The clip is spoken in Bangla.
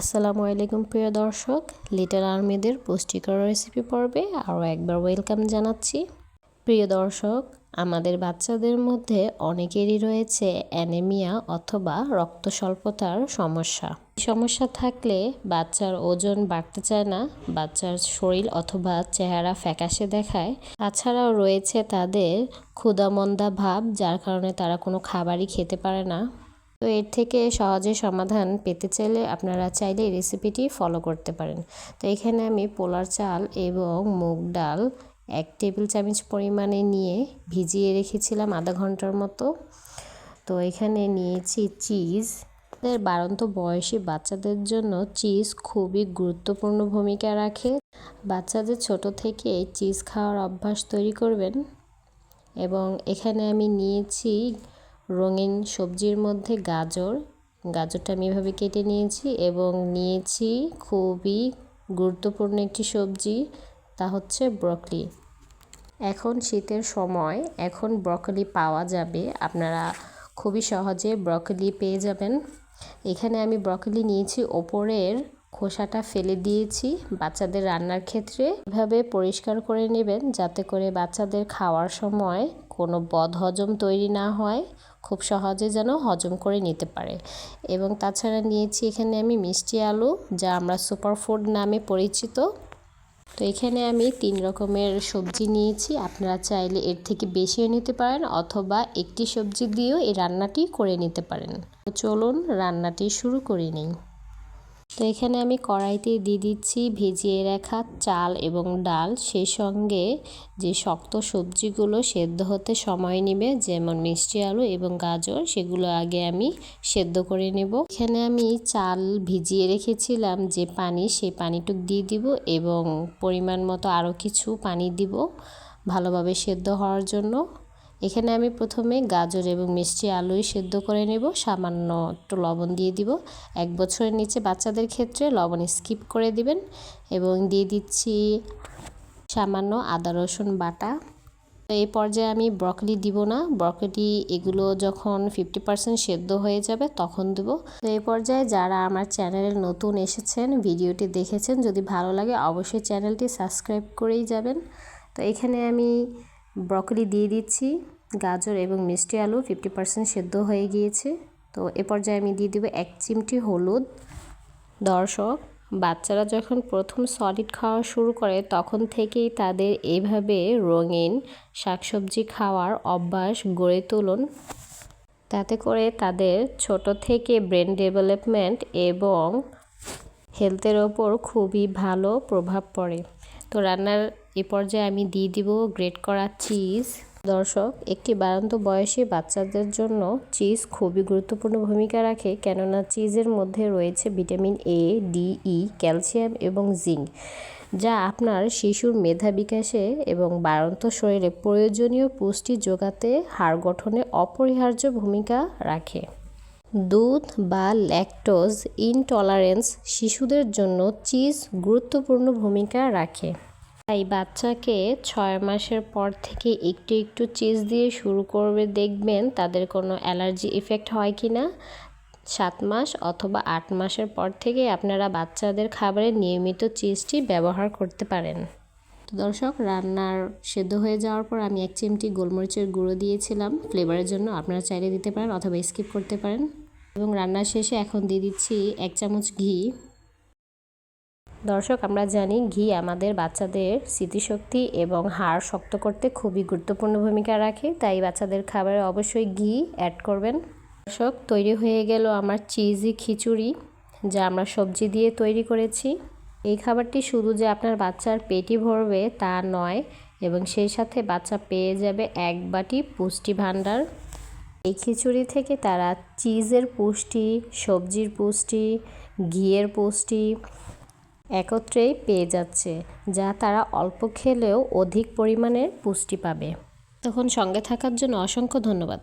আসসালামু আলাইকুম, প্রিয় দর্শক। লিটল আর্মিদের পুষ্টিকর রেসিপি পর্বে আরও একবার ওয়েলকাম জানাচ্ছি। প্রিয় দর্শক, আমাদের বাচ্চাদের মধ্যে অনেকেরই রয়েছে অ্যানেমিয়া অথবা রক্ত স্বল্পতার সমস্যা সমস্যা থাকলে বাচ্চার ওজন বাড়তে চায় না, বাচ্চার শরীর অথবা চেহারা ফ্যাকাশে দেখায়। তাছাড়াও রয়েছে তাদের ক্ষুদামন্দা ভাব, যার কারণে তারা কোনো খাবারই খেতে পারে না। তো এর থেকে সহজে সমাধান পেতে চাইলে আপনারা চাইলে এই রেসিপিটি ফলো করতে পারেন। তো এখানে আমি পোলার চাল এবং মুগ ডাল এক টেবিল চামচ পরিমাণে নিয়ে ভিজিয়ে রেখেছিলাম আধা ঘণ্টার মতো। তো এখানে নিয়েছি চিজ আমাদের বারন্ত বয়সী বাচ্চাদের জন্য চিজ খুবই গুরুত্বপূর্ণ ভূমিকা রাখে। বাচ্চাদের ছোট থেকে চিজ খাওয়ার অভ্যাস তৈরি করবেন। এবং এখানে আমি নিয়েছি রঙিন সবজির মধ্যে গাজর। গাজরটা আমি এভাবে কেটে নিয়েছি এবং নিয়েছি খুবই গুরুত্বপূর্ণ একটি সবজি, তা হচ্ছে ব্রকলি। এখন শীতের সময়, এখন ব্রকলি পাওয়া যাবে। আপনারা খুবই সহজে ব্রকলি পেয়ে যাবেন। এখানে আমি ব্রকলি নিয়েছি ওপরের খোসাটা ফেলে দিয়েছি বাচ্চাদের রান্নার ক্ষেত্রে। এভাবে পরিষ্কার করে নেবেন যাতে করে বাচ্চাদের খাওয়ার সময় কোনো বদ হজম তৈরি না হয়, খুব সহজে যেন হজম করে নিতে পারে। এবং তাছাড়া নিয়েছি এখানে আমি মিষ্টি আলু, যা আমরা সুপার ফুড নামে পরিচিত। তো এখানে আমি তিন রকমের সবজি নিয়েছি। আপনারা চাইলে এর থেকে বেশিও নিতে পারেন অথবা একটি সবজি দিয়েও এই রান্নাটি করে নিতে পারেন। চলুন রান্নাটি শুরু করে নিই। তো এখানে আমি কড়াইতে দিয়ে দিচ্ছি ভিজিয়ে রাখা চাল এবং ডাল। সেই সঙ্গে যে শক্ত সবজিগুলো সেদ্ধ হতে সময় নেবে, যেমন মিষ্টি আলু এবং গাজর, সেগুলো আগে আমি সেদ্ধ করে নেব। এখানে আমি চাল ভিজিয়ে রেখেছিলাম যে পানি সেই পানিটুক দিয়ে দিব এবং পরিমাণ মতো আরও কিছু পানি দিব ভালোভাবে সেদ্ধ হওয়ার জন্য। এখানে আমি প্রথমে গাজর এবং মিষ্টি আলুই সেদ্ধ করে নেব। সামান্য একটু লবণ দিয়ে দিব। এক বছরের নিচে বাচ্চাদের ক্ষেত্রে লবণ স্কিপ করে দিবেন এবং দিয়ে দিচ্ছি সামান্য আদা, রসুন বাটা। তো এই পর্যায়ে আমি ব্রকলি দিব না। ব্রকলি এগুলো যখন ফিফটি পার্সেন্ট সেদ্ধ হয়ে যাবে তখন দেবো। তো এই পর্যায়ে যারা আমার চ্যানেলে নতুন এসেছেন, ভিডিওটি দেখেছেন, যদি ভালো লাগে অবশ্যই চ্যানেলটি সাবস্ক্রাইব করেই যাবেন। তো এখানে আমি ব্রকলি দিয়ে দিচ্ছি, গাজর এবং মিষ্টি আলু ফিফটি পার্সেন্ট সেদ্ধ হয়ে গিয়েছে। তো এ পর্যায়ে আমি দিয়ে দেবো এক চিমটি হলুদ। দর্শক, বাচ্চারা যখন প্রথম সলিড খাওয়া শুরু করে, তখন থেকেই তাদের এইভাবে রঙিন শাকসবজি খাওয়ার অভ্যাস গড়ে তুলুন। তাতে করে তাদের ছোট থেকে ব্রেন ডেভেলপমেন্ট এবং হেলথের ওপর খুবই ভালো প্রভাব পড়ে। তো রান্নার এ পর্যায়ে আমি দিয়ে দিব গ্রেট করা চিজ। দর্শক, একটি বারান্ত বয়সী বাচ্চাদের জন্য চিজ খুবই গুরুত্বপূর্ণ ভূমিকা রাখে, কেননা চিজের মধ্যে রয়েছে vitamin A D E calcium এবং জিঙ্ক, যা আপনার শিশুর মেধা বিকাশে এবং বাড়ন্ত শরীরে প্রয়োজনীয় পুষ্টি যোগাতে হাড় গঠনে অপরিহার্য ভূমিকা রাখে। দুধ বা ল্যাকটোজ ইনটলারেন্স শিশুদের জন্য চিজ গুরুত্বপূর্ণ ভূমিকা রাখে। তাই বাচ্চাকে ছয় মাসের পর থেকে একটু একটু চিজ দিয়ে শুরু করবে, দেখবেন তাদের কোনো অ্যালার্জি ইফেক্ট হয় কি না। সাত মাস অথবা আট মাসের পর থেকে আপনারা বাচ্চাদের খাবারে নিয়মিত চিজটি ব্যবহার করতে পারেন। তো দর্শক রান্নার সেদ্ধ হয়ে যাওয়ার পর আমি এক চিমটি গোলমরিচের গুঁড়ো দিয়েছিলাম। ফ্লেভারের জন্য আপনারা চাইলে দিতে পারেন অথবা স্কিপ করতে পারেন। এবং রান্নার শেষে এখন দিয়ে দিচ্ছি এক চামচ ঘি। দর্শক, আমরা জানি ঘি আমাদের বাচ্চাদের স্মৃতিশক্তি এবং হাড় শক্ত করতে খুবই গুরুত্বপূর্ণ ভূমিকা রাখে। তাই বাচ্চাদের খাবারে অবশ্যই ঘি অ্যাড করবেন। দর্শক, তৈরি হয়ে গেল আমার চিজি খিচুড়ি, যা আমরা সবজি দিয়ে তৈরি করেছি। এই খাবারটি শুধু যে আপনার বাচ্চার পেটি ভরবে তা নয়, এবং সেই সাথে বাচ্চা পেয়ে যাবে এক বাটি পুষ্টি ভাণ্ডার। এই খিচুড়ি থেকে তারা চিজের পুষ্টি, সবজির পুষ্টি, ঘিয়ের পুষ্টি একত্রেই পেয়ে যাচ্ছে, যা তারা অল্প খেলেও অধিক পরিমাণে পুষ্টি পাবে। তখন সঙ্গে থাকার জন্য অসংখ্য ধন্যবাদ।